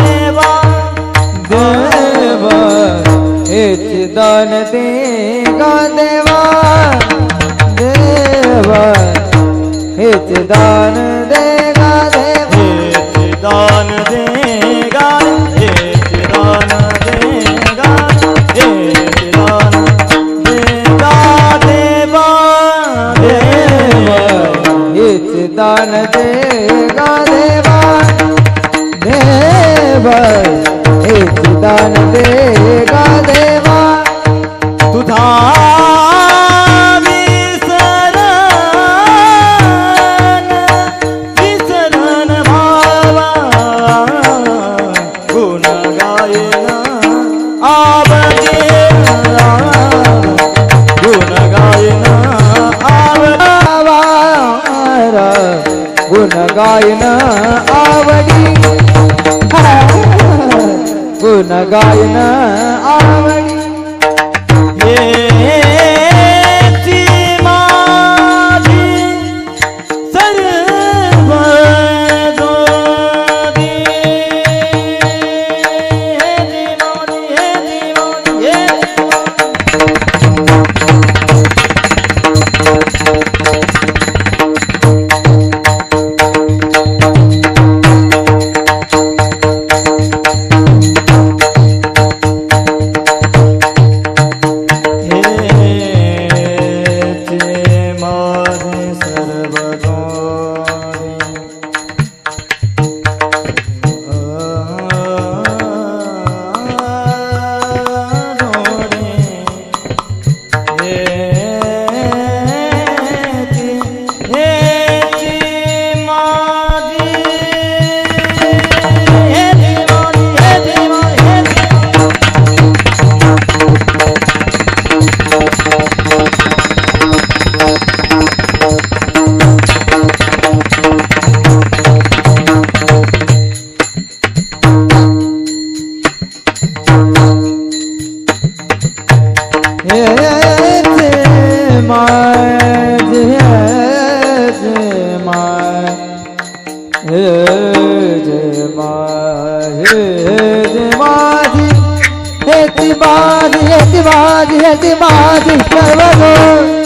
देवा देव हेच दान दे गा देवा देव दान देवा। हेच दान देगा हेच दान देगा हेच दान देगा देवा देवा। हेच दान दान दे गा देवा। तुझा विसरण विसरण भावा। गुण गायन आवगे गुण गायन आव गुण गायन gayana सर्व माझी हेची माझी हेची माझी माझी सर्व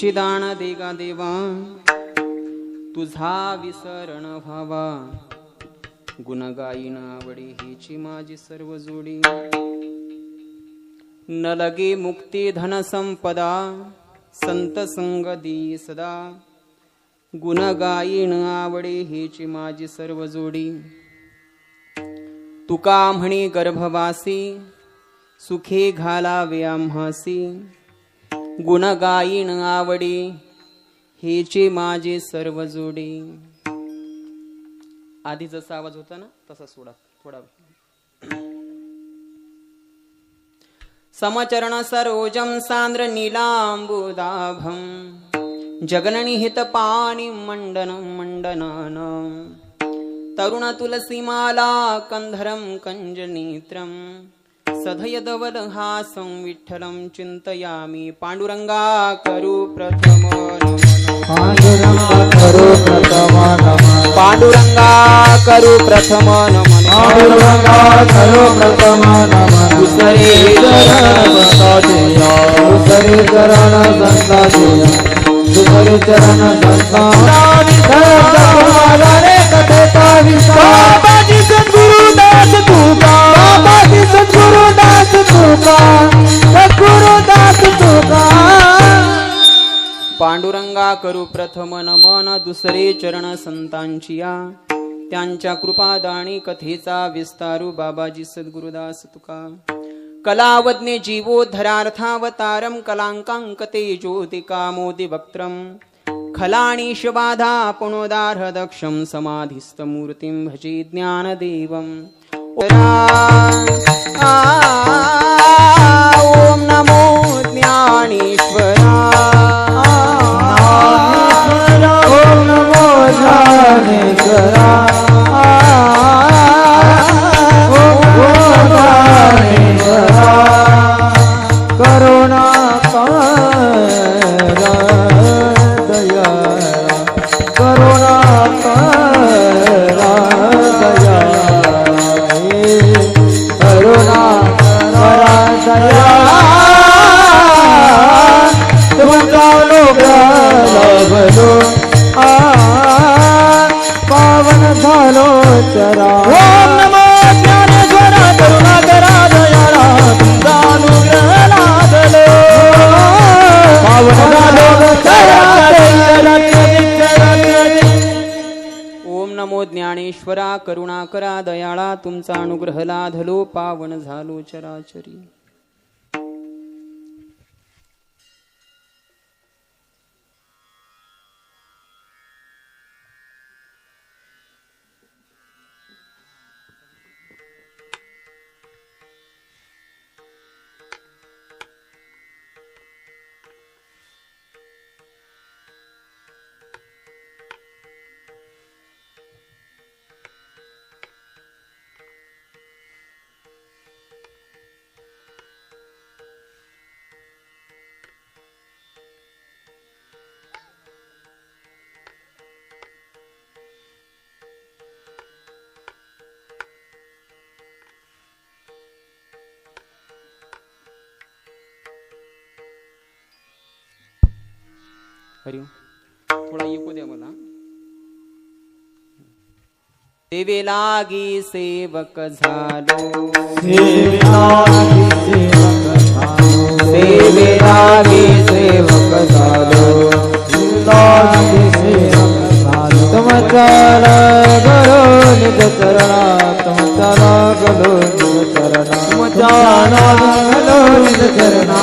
चिदान देगा देवा तुझा विसरण व्हावा. गुण गायीन आवडी माझी सर्व जोडी. न लगे मुक्ती धन संपदा संत संग दी सदा. गुण आवडे हेची माझी सर्व जोडी. तुका म्हणे गर्भवासी सुखे घालावे आम्हासी. गुण गायीन आवडे हेचे माझे सर्व जोडी. आधी जसा आवाज होता ना तसा सोडा थोडा. समचरण सरोजम सांद्र नीलांबुदाभम जगननिहित पाणी मंडन मंडनान तरुण तुलसीमाला कंधरम कंजनेत्रम सधयदवल हासं विठ्ठलं चिन्तयामि पाण्डुरङ्गा करू प्रथम पांडुरंगा करो प्रथम पांडुरंगा करू प्रथम नमन पांडुरंगा करो प्रथम नमन दुसरे चरण रे कथेता विस्तार पांडुरंगा करू प्रथम नमन दुसरे चरण संतांचिया. त्यांच्या कृपादाणी कथेचा विस्तारू बाबाजी सद्गुरुदास तुका. कलावज्ञे जीवोद्धरार्थावतारम कलांकांकते ज्योतिका मोदी वक्त्रम खलाणीशबाधा पुणोदार्ह दक्षम समाधिस्तमूर्तिं भजे ज्ञानदेवम् आ, ॐ नमो ज्ञानी ओम नमो ज्ञानेश्वर करुणा करा दयाळा तुमचा अनुग्रह लाभलो पावन झालो चरा ओम नमो ज्ञानेश्वरा करुणा करा दयाळा तुमचा अनुग्रह लाधलो पावन झालो चराचरी। हरिओम. थोडा येऊ द्या मला. देवे लागी सेवक झालो. देवे